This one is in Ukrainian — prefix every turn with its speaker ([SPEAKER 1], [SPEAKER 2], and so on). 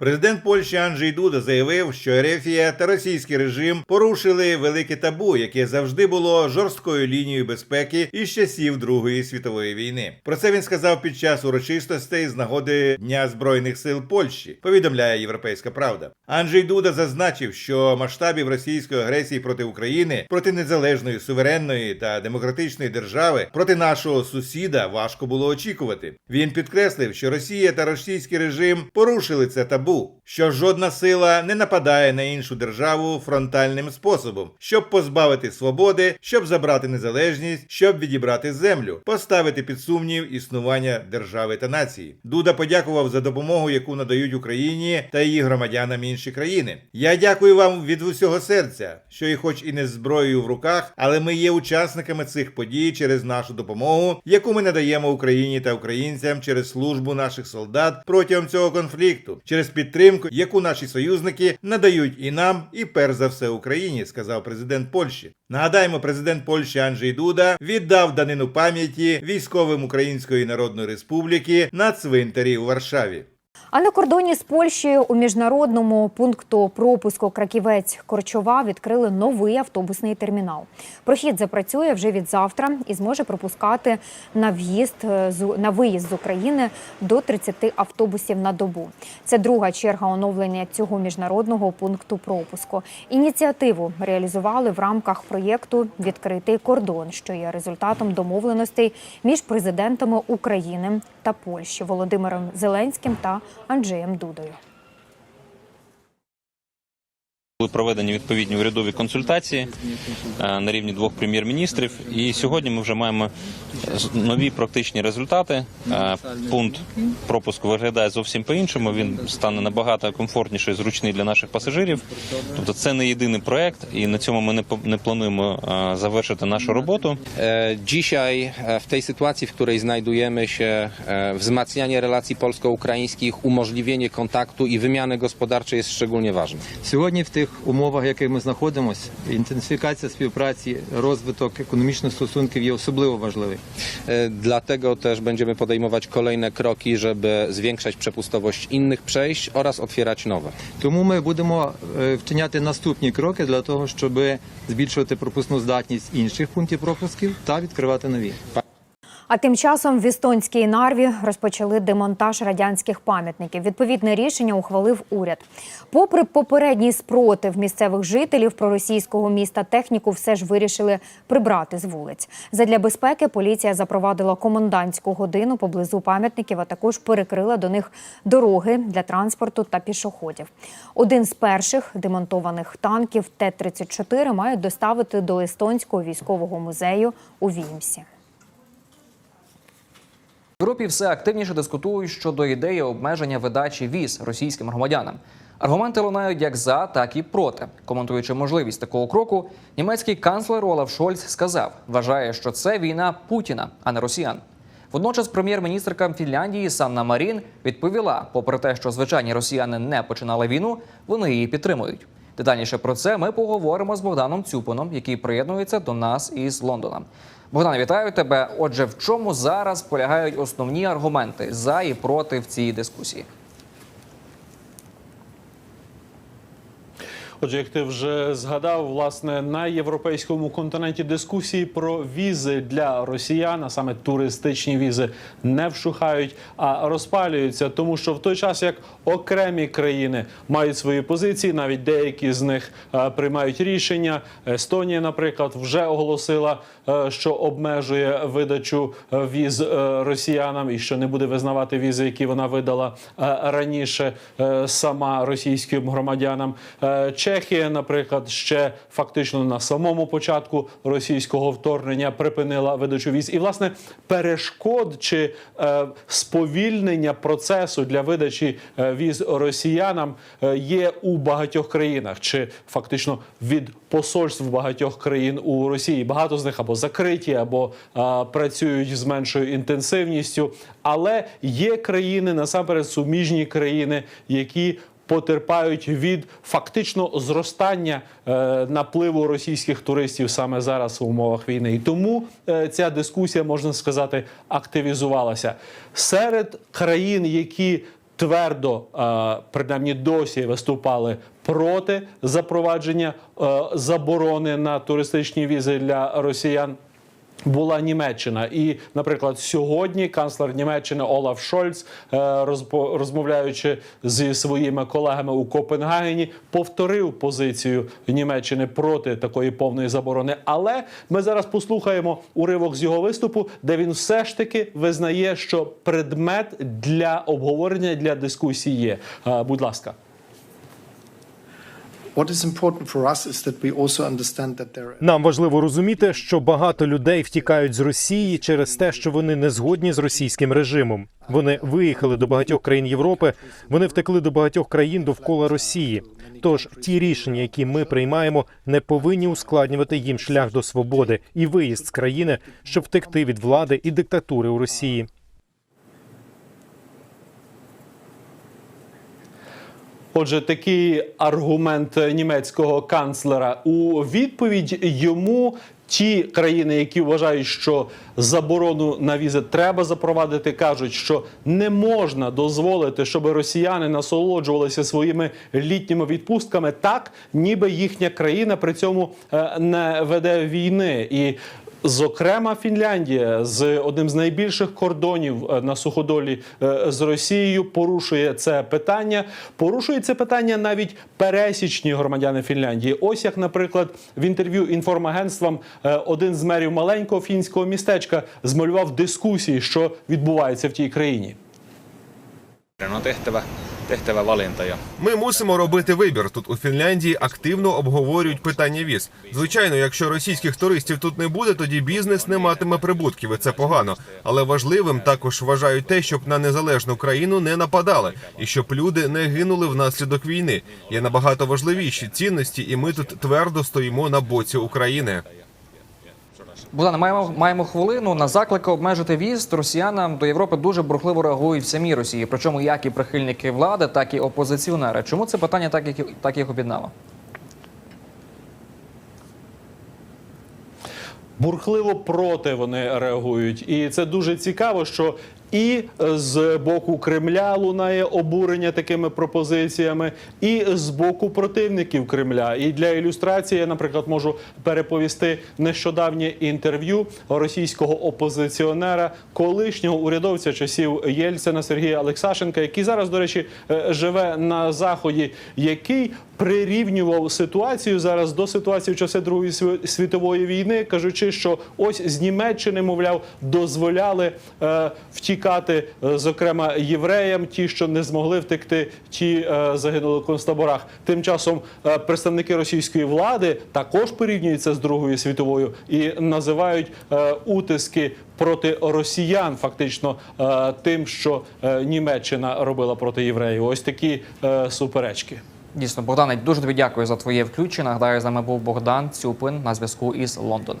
[SPEAKER 1] Президент Польщі Анджей Дуда заявив, що Ерефія та російський режим порушили велике табу, яке завжди було жорсткою лінією безпеки із часів Другої світової війни. Про це він сказав під час урочистостей з нагоди Дня збройних сил Польщі. Повідомляє Європейська Правда. Анджей Дуда зазначив, що масштабів російської агресії проти України, проти незалежної, суверенної та демократичної держави, проти нашого сусіда важко було очікувати. Він підкреслив, що Росія та російський режим порушили це табу, що жодна сила не нападає на іншу державу фронтальним способом, щоб позбавити свободи, щоб забрати незалежність, щоб відібрати землю, поставити під сумнів існування держави та нації. Дуда подякував за допомогу, яку надають Україні та її громадянам інші країни. Я дякую вам від усього серця, що і хоч і не з зброєю в руках, але ми є учасниками цих подій через нашу допомогу, яку ми надаємо Україні та українцям через службу наших солдат протягом цього конфлікту, через підтримку, яку наші союзники надають і нам, і перш за все Україні, сказав президент Польщі. Нагадаємо, президент Польщі Анджей Дуда віддав данину пам'яті військовим Української Народної Республіки на цвинтарі у Варшаві.
[SPEAKER 2] А на кордоні з Польщею у міжнародному пункту пропуску Краківець Корчова відкрили новий автобусний термінал. Прохід запрацює вже від завтра і зможе пропускати на в'їзд е, на виїзд з України до 30 автобусів на добу. Це друга черга оновлення цього міжнародного пункту пропуску. Ініціативу реалізували в рамках проєкту Відкритий кордон, що є результатом домовленостей між президентами України та Польщі Володимиром Зеленським та Анджеєм Дудою.
[SPEAKER 3] Були проведені відповідні урядові консультації е, на рівні двох прем'єр-міністрів. І сьогодні ми вже маємо е, нові практичні результати. Е, Пункт пропуску виглядає зовсім по-іншому. Він стане набагато комфортніший, зручний для наших пасажирів. Тобто, це не єдиний проект, і на цьому ми не по- не плануємо завершити нашу роботу.
[SPEAKER 4] Dzisiaj w tej sytuacji, w której znajdujemy się, e, wzmacnianie relacji polsko-ukraińskich, umożliwienie kontaktu i wymiany gospodarczej jest szczególnie ważne.
[SPEAKER 5] Сьогодні в тих умовах, в яких ми знаходимося, інтенсифікація співпраці, розвиток економічних стосунків є особливо важливий.
[SPEAKER 4] E, Dlatego też będziemy podejmować kolejne kroki, żeby zwiększać przepustowość innych przejść oraz otwierać nowe.
[SPEAKER 5] Тому ми будемо е, вчиняти наступні кроки для того, щоб збільшувати пропускну здатність інших пунктів пропусків та відкривати нові.
[SPEAKER 2] А тим часом в естонській нарві розпочали демонтаж радянських пам'ятників. Відповідне рішення ухвалив уряд. Попри попередній спротив місцевих жителів проросійського міста техніку все ж вирішили прибрати з вулиць. Задля безпеки поліція запровадила комендантську годину поблизу пам'ятників, а також перекрила до них дороги для транспорту та пішоходів. Один з перших демонтованих танків Т-34 мають доставити до естонського військового музею у Вільмсі.
[SPEAKER 6] Європі все активніше дискутують щодо ідеї обмеження видачі віз російським громадянам. Аргументи лунають як за, так і проти. Коментуючи можливість такого кроку, німецький канцлер Олаф Шольц сказав, вважає, що це війна Путіна, а не росіян. Водночас прем'єр-міністрка Фінляндії Санна Марін відповіла, попри те, що звичайні росіяни не починали війну, вони її підтримують. Детальніше про це ми поговоримо з Богданом Цюпином, який приєднується до нас із Лондона. Богдан, вітаю тебе. Отже, в чому зараз полягають основні аргументи за і проти в цій дискусії?
[SPEAKER 7] Отже, як ти вже згадав, власне на європейському континенті дискусії про візи для росіян, а саме туристичні візи, не вщухають, а розпалюються, тому що в той час як окремі країни мають свої позиції, навіть деякі з них е, приймають рішення. Естонія, наприклад, вже оголосила, е, що обмежує видачу е, віз росіянам і що не буде визнавати візи, які вона видала раніше сама російським громадянам. Чехія, наприклад, ще фактично на самому початку російського вторгнення припинила видачу віз. І власне перешкод чи е, сповільнення процесу для видачі е, віз росіянам е, є у багатьох країнах, чи фактично від посольств багатьох країн у Росії. Багато з них або закриті, або е, працюють з меншою інтенсивністю. Але є країни насамперед суміжні країни, які потерпають від фактично зростання е, напливу російських туристів саме зараз в умовах війни. І тому е, ця дискусія можна сказати активізувалася серед країн, які твердо, е, принаймні досі, виступали проти запровадження заборони на туристичні візи для росіян. Була Німеччина, і, наприклад, сьогодні канцлер Німеччини Олаф Шольц, е, розмовляючи зі своїми колегами у Копенгагені, повторив позицію Німеччини проти такої повної заборони. Але ми зараз послухаємо уривок з його виступу, де він все ж таки визнає, що предмет для обговорення для дискусії є. Е, Будь ласка.
[SPEAKER 8] Нам важливо розуміти, що багато людей втікають з Росії через те, що вони не згодні з російським режимом. Вони виїхали до багатьох країн Європи. Вони втекли до багатьох країн довкола Росії. Тож ті рішення, які ми приймаємо, не повинні ускладнювати їм шлях до свободи і виїзд з країни, щоб втекти від влади і диктатури у Росії.
[SPEAKER 7] Отже, такий аргумент німецького канцлера у відповідь йому. Ті країни, які вважають, що заборону на візи треба запровадити, кажуть, що не можна дозволити, щоб росіяни насолоджувалися своїми літніми відпустками так, ніби їхня країна при цьому е, не веде війни. І Зокрема, Фінляндія з одним з найбільших кордонів е, на суходолі е, з Росією порушує це питання. Порушує це питання навіть пересічні громадяни Фінляндії. Ось як, наприклад, в інтерв'ю інформагентствам е, один з мерів маленького фінського містечка змалював дискусії, що відбувається в тій країні.
[SPEAKER 9] Tehtävä, ja
[SPEAKER 10] Ми мусимо робити вибір. Тут у Фінляндії активно обговорюють питання віз. Звичайно, якщо російських туристів тут не буде, тоді бізнес не матиме прибутків, і це погано. Але важливим також вважають те, щоб на незалежну країну не нападали і щоб люди не гинули внаслідок війни. Є набагато важливіші цінності, і ми тут твердо стоїмо на боці України.
[SPEAKER 6] Богдане, маємо маємо хвилину на заклики обмежити в'їзд росіянам до Європи дуже бурхливо реагують в самій Росії. Причому як і прихильники влади, так і опозиціонери. Чому це питання так їх так їх об'єднало?
[SPEAKER 7] бурхливо проти вони реагують, і це дуже цікаво, що і з боку Кремля лунає обурення такими пропозиціями, і з боку противників Кремля. І для ілюстрації я, наприклад, можу переповісти нещодавнє інтерв'ю російського опозиціонера, колишнього урядовця часів Єльцина Сергія Олексашенка, який зараз, до речі, е, живе на заході, який прирівнював ситуацію зараз до ситуації в часи Другої світової війни, кажучи, що ось з Німеччини, мовляв, дозволяли е, втікати, е, зокрема євреям, ті, що не змогли втекти, ті е, загинули в концтаборах. Тим часом е, представники російської влади також порівнюються з Другою світовою і називають утиски проти росіян, фактично тим, що Німеччина робила проти євреїв. Ось такі суперечки.
[SPEAKER 6] Дійсно, Богдане, дуже тобі дякую за твоє включення. Нагадаю, з нами був Богдан Цюпин на зв'язку із Лондона.